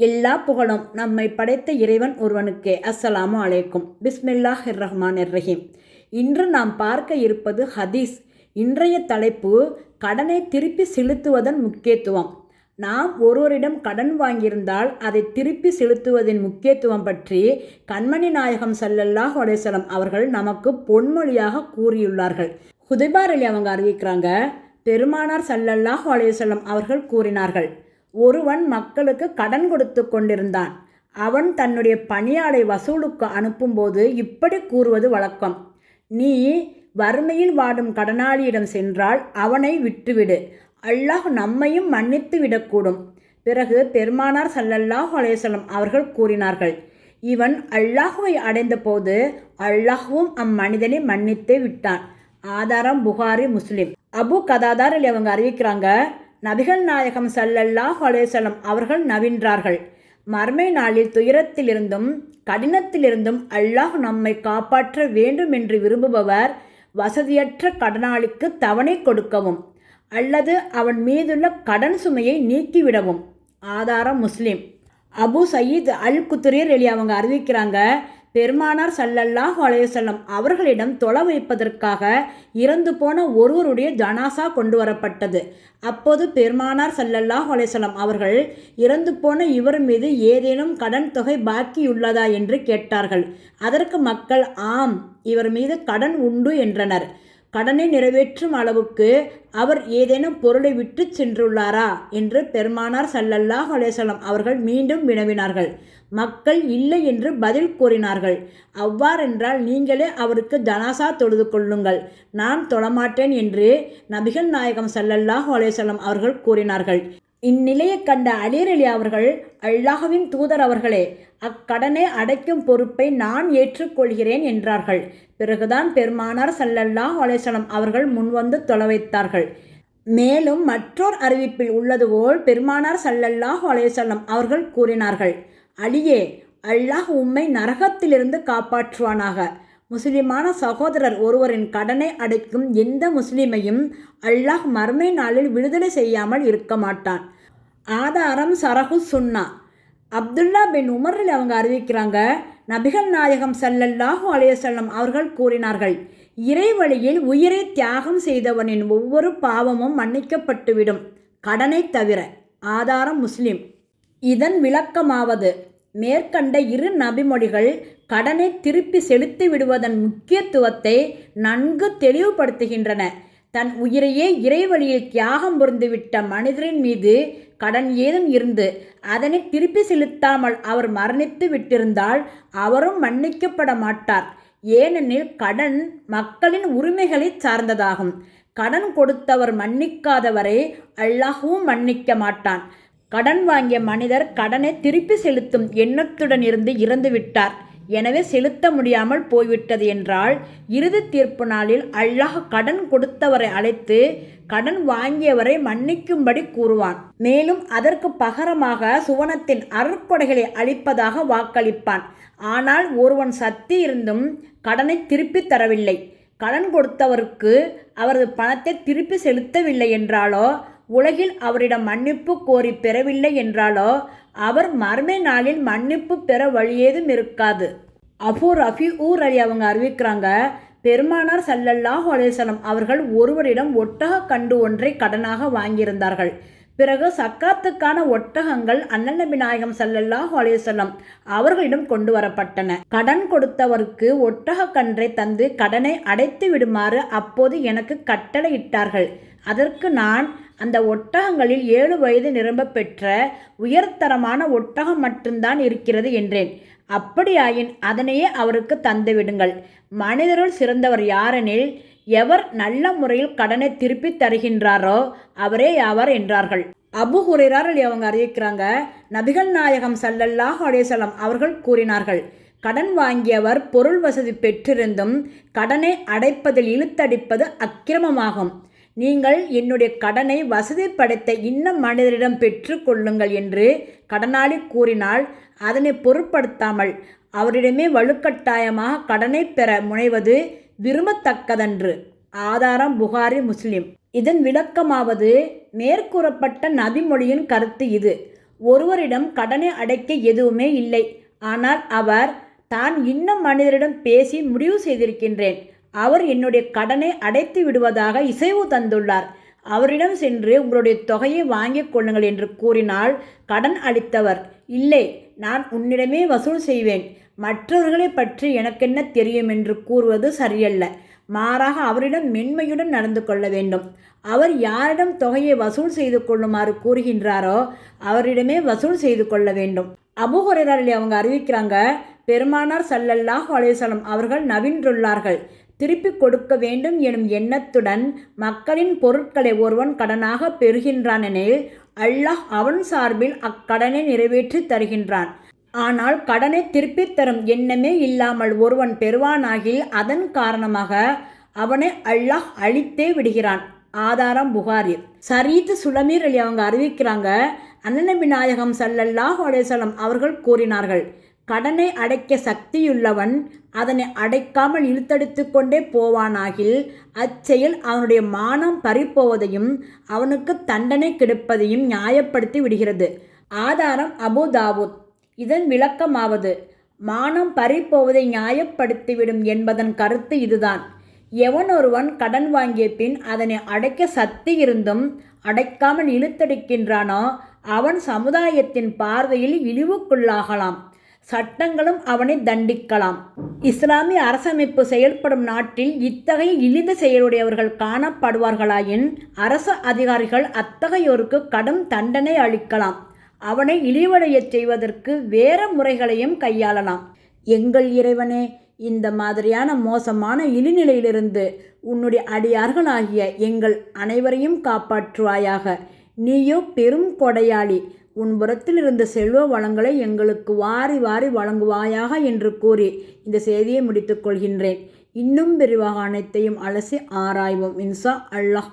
எல்லா புகழும் நம்மை படைத்த இறைவன் ஒருவனுக்கே. அஸ்ஸலாமு அலைக்கும். பிஸ்மில்லாஹ் ரஹ்மான் ரஹீம் இன்று நாம் பார்க்க இருப்பது ஹதீஸ். இன்றைய தலைப்பு கடனை திருப்பி செலுத்துவதன் முக்கியத்துவம். நாம் ஒருவரிடம் கடன் வாங்கியிருந்தால் அதை திருப்பி செலுத்துவதின் முக்கியத்துவம் பற்றி கண்மணி நாயகம் சல்லல்லாஹ் அலைஹி அவர்கள் நமக்கு பொன்மொழியாக கூறியுள்ளார்கள். ஹுதைபார் அலி அவங்க அறிவிக்கிறாங்க பெருமானார் சல்லல்லாஹ் அலைஹி அவர்கள் கூறினார்கள் ஒருவன் மக்களுக்கு கடன் கொடுத்து கொண்டிருந்தான். அவன் தன்னுடைய பணியாளை வசூலுக்கு அனுப்பும்போது இப்படி கூறுவது வழக்கம். நீ வறுமையில் வாடும் கடனாளியிடம் சென்றால் அவனை விட்டுவிடு. அல்லாஹ் நம்மையும் மன்னித்து விடக்கூடும். பிறகு பெருமானார் சல்லல்லாஹ் அலேசலம் அவர்கள் கூறினார்கள் இவன் அல்லாஹுவை அடைந்தபோது அல்லாஹுவும் அம்மனிதனை மன்னித்து விட்டான். ஆதாரம் புகாரி முஸ்லிம். அபு கதாதாரில் அவங்க அறிவிக்கிறாங்க நபிகள் நாயகம் சல்லல்லாஹ் அலைஹி அவர்கள் நவின்றார்கள். மர்மை நாளில் துயரத்திலிருந்தும் கடினத்திலிருந்தும் அல்லாஹ் நம்மை காப்பாற்ற வேண்டும் என்று விரும்புபவர் வசதியற்ற கடனாளிக்கு தவணை கொடுக்கவும் அல்லது அவன் மீதுள்ள கடன் சுமையை நீக்கிவிடவும். ஆதாரம் முஸ்லீம். அபு சயீத் அல் குத்துரியர் எலி அவங்க அறிவிக்கிறாங்க பெருமானார் சல்லல்லாஹு அலையுசல்லம் அவர்களிடம் தொலை வைப்பதற்காக இறந்து போன ஒருவருடைய ஜனாசா கொண்டு வரப்பட்டது. அப்போது பெருமானார் சல்லல்லாஹு அலையுசல்லம் அவர்கள் இறந்து போன இவர் மீது ஏதேனும் கடன் தொகை பாக்கியுள்ளதா? என்று கேட்டார்கள். அதற்கு மக்கள் ஆம் இவர் மீது கடன் உண்டு என்றனர். கடனை நிறைவேற்றும் அளவுக்கு அவர் ஏதேனும் பொருளை விட்டு சென்றுள்ளாரா என்று பெருமானார் சல்லல்லாஹ் அலேசலம் அவர்கள் மீண்டும் வினவினார்கள். மக்கள் இல்லை என்று பதில் கூறினார்கள். அவ்வாறென்றால் நீங்களே அவருக்கு ஜனாசா தொழுது கொள்ளுங்கள். நான் தொழமாட்டேன் என்று நபிகள் நாயகம் சல்லல்லாஹ் அலேசலம் அவர்கள் கூறினார்கள். இந்நிலையை கண்ட அலிரலி அவர்கள் அல்லாஹுவின் தூதர் அவர்களே அக்கடனை அடைக்கும் பொறுப்பை நான் ஏற்றுக்கொள்கிறேன் என்றார்கள். பிறகுதான் பெருமானார் சல்லல்லாஹ் அலேசலம் அவர்கள் முன்வந்து தொலை வைத்தார்கள். மேலும் மற்றோர் அறிவிப்பில் உள்ளது போல் பெருமானார் சல்லல்லாஹ் அலேசல்லம் அவர்கள் கூறினார்கள் அலியே அல்லாஹ் உம்மை நரகத்திலிருந்து காப்பாற்றுவானாக. முஸ்லிமான சகோதரர் ஒருவரின் கடனை அடைக்கும் எந்த முஸ்லிமையும் அல்லாஹ் மர்மை நாளில் விடுதலை செய்யாமல் இருக்க மாட்டான். ஆதாரம் சரகு சுன்னா. அப்துல்லா பின் உமரில் அவங்க அறிவிக்கிறாங்க நபிகள் நாயகம் சல்லல்லாஹு அலையசல்லம் அவர்கள் கூறினார்கள் இறை வழியில் உயிரை தியாகம் செய்தவனின் ஒவ்வொரு பாவமும் மன்னிக்கப்பட்டுவிடும் கடனை தவிர ஆதாரம் முஸ்லிம். இதன் விளக்கமாவது மேற்கண்ட இரு நபிமொழிகள் கடனை திருப்பி செலுத்தி விடுவதன் முக்கியத்துவத்தை நன்கு தெளிவுபடுத்துகின்றன. தன் உயிரையே இறைவழியில் தியாகம் புரிந்துவிட்ட மனிதரின் மீது கடன் ஏதும் இருந்து அதனை திருப்பி செலுத்தாமல் அவர் மரணித்து விட்டிருந்தால் அவரும் மன்னிக்கப்பட மாட்டார். ஏனெனில் கடன் மக்களின் உரிமைகளை சார்ந்ததாகும். கடன் கொடுத்தவர் மன்னிக்காதவரை அல்லாஹுவும் மன்னிக்க மாட்டான். கடன் வாங்கிய மனிதர் கடனை திருப்பி செலுத்தும் எண்ணத்துடன் இருந்து இறந்து விட்டார் எனவே செலுத்த முடியாமல் போய்விட்டது என்றால் இறுதி தீர்ப்பு நாளில் அல்லாஹ் கடன் கொடுத்தவரை அழைத்து கடன் வாங்கியவரை மன்னிக்கும்படி கூறுவான். மேலும் அதற்கு பகரமாக சுவனத்தின் அருட்கொடைகளை அளிப்பதாக வாக்களிப்பான். ஆனால் ஒருவன் சத்தி இருந்தும் கடனை திருப்பி தரவில்லை. கடன் கொடுத்தவருக்கு அவரது பணத்தை திருப்பி செலுத்தவில்லை என்றாலோ உலகில் அவரிடம் மன்னிப்பு கோரி பெறவில்லை என்றாலோ அவர் மறுமை நாளில் மன்னிப்பு பெற வழியேதும் இருக்காது. அபு ரஃபி ஊர் அலி அவங்க அறிவிக்கிறாங்க பெருமானார் சல்லல்லாஹ் அலேசலம் அவர்கள் ஒருவரிடம் ஒட்டக கண்டு ஒன்றை கடனாக வாங்கியிருந்தார்கள். பிறகு சக்காத்துக்கான ஒட்டகங்கள் அண்ணன் நபி நாயகம் சல்லல்லாஹு அலேசல்லம் அவர்களிடம் கொண்டு வரப்பட்டன. கடன் கொடுத்தவருக்கு ஒட்டக கன்றை தந்து கடனை அடைத்து விடுமாறு அப்போது எனக்கு கட்டளையிட்டார்கள் அதற்கு நான் அந்த ஒட்டகங்களில் ஏழு வயது நிரம்ப பெற்ற உயர்தரமான ஒட்டகம் மட்டும்தான் இருக்கிறது என்றேன். அப்படியாயின் அதனையே அவருக்கு தந்துவிடுங்கள் மனிதருள் சிறந்தவர் யாரெனில் எவர் நல்ல முறையில் கடனை திருப்பி தருகின்றாரோ அவரே யாவர் என்றார்கள். அபு ஹுரைரார் அவங்க அறிவிக்கிறாங்க. நபிகள் நாயகம் சல்லல்லாஹ் அலேசலம் அவர்கள் கூறினார்கள் கடன் வாங்கியவர் பொருள் வசதி பெற்றிருந்தும் கடனை அடைப்பதில் இழுத்தடிப்பது அக்கிரமமாகும். நீங்கள் என்னுடைய கடனை வசதிப்படுத்த இன்னும் மனிதரிடம் பெற்று கொள்ளுங்கள் என்று கடனாளி கூறினால் அதனை பொருட்படுத்தாமல் அவரிடமே வலுக்கட்டாயமாக கடனை பெற முனைவது விரும்பத்தக்கதன்று. ஆதாரம் புகாரி முஸ்லிம். இதன் விளக்கமாவது மேற்கூறப்பட்ட நபிமொழியின் கருத்து இது. ஒருவரிடம் கடனை அடைக்க எதுவுமே இல்லை. ஆனால் அவர் தான் இன்னும் மனிதரிடம் பேசி முடிவு செய்திருக்கின்றேன். அவர் என்னுடைய கடனை அடைத்து விடுவதாக இசைவு தந்துள்ளார். அவரிடம் சென்று உங்களுடைய தொகையை வாங்கிக் கொள்ளுங்கள் என்று கூறினால் கடன் அளித்தவர். இல்லை நான் உன்னிடமே வசூல் செய்வேன். மற்றவர்களை பற்றி எனக்கென்ன தெரியும்? என்று கூறுவது சரியல்ல. மாறாக அவரிடம் மென்மையுடன் நடந்து கொள்ள வேண்டும். அவர் யாரிடம் தொகையை வசூல் செய்து கொள்ளுமாறு கூறுகின்றாரோ அவரிடமே வசூல் செய்து கொள்ள வேண்டும். அபுஹுரேரலி அவங்க அறிவிக்கிறாங்க பெருமானார் சல்லல்லாஹ் அலைவசலம் அவர்கள் நவின்றுள்ளார்கள். திருப்பி கொடுக்க வேண்டும் எனும் எண்ணத்துடன் மக்களின் பொருட்களை ஒருவன் கடனாக பெறுகின்றான் எனில் அல்லாஹ் அவன் சார்பில் அக்கடனை நிறைவேற்றி தருகின்றான். ஆனால் கடனை திருப்பித் தரும் எண்ணமே இல்லாமல் ஒருவன் பெறுவானாகில் அதன் காரணமாக அவனை அல்லாஹ் அழித்தே விடுகிறான். ஆதாரம் புகாரில். சரீத் சுலமீர் அலி அவங்க அறிவிக்கிறாங்க அண்ணனபி நாயகம் சல்லல்லாஹ் அலேசலம் அவர்கள் கூறினார்கள் கடனை அடைக்க சக்தியுள்ளவன் அதனை அடைக்காமல் இழுத்தடித்து கொண்டே போவானாகில் அச்செயல் அவனுடைய மானம் பறிப்போவதையும் அவனுக்கு தண்டனை கிடைப்பதையும் நியாயப்படுத்தி விடுகிறது. ஆதாரம் அபு தாவூத். இதன் விளக்கமாவது மானம் பறிப்போவதை நியாயப்படுத்திவிடும் என்பதன் கருத்து இதுதான். எவனொருவன் கடன் வாங்கிய பின் அதனை அடைக்க சக்தி இருந்தும் அடைக்காமல் இழுத்தடிக்கின்றானோ அவன் சமுதாயத்தின் பார்வையில் இழிவுக்குள்ளாகலாம். சட்டங்களும் அவனை தண்டிக்கலாம். இஸ்லாமிய அரசமைப்பு செயல்படும் நாட்டில் இத்தகைய இழிந்த செயலுடையவர்கள் காணப்படுவார்களாயின் அரசு அதிகாரிகள் அத்தகையோருக்கு கடும் தண்டனை அளிக்கலாம். அவனை இழிவடையச் செய்வதற்கு வேறு முறைகளையும் கையாளலாம். எங்கள் இறைவனே இந்த மாதிரியான மோசமான இழிநிலையிலிருந்து உன்னுடைய அடியார்களாகிய எங்கள் அனைவரையும் காப்பாற்றுவாயாக. நீயோ பெரும் கொடையாளி. உன் புறத்தில் இருந்த செல்வ வளங்களை எங்களுக்கு வாரி வாரி வழங்குவாயாக என்று கூறி இந்த செய்தியை முடித்துக் கொள்கின்றேன். இன்னும் விரிவாக அனைத்தையும் அலசி ஆராய்வோம். இன்சா அல்லாஹ்.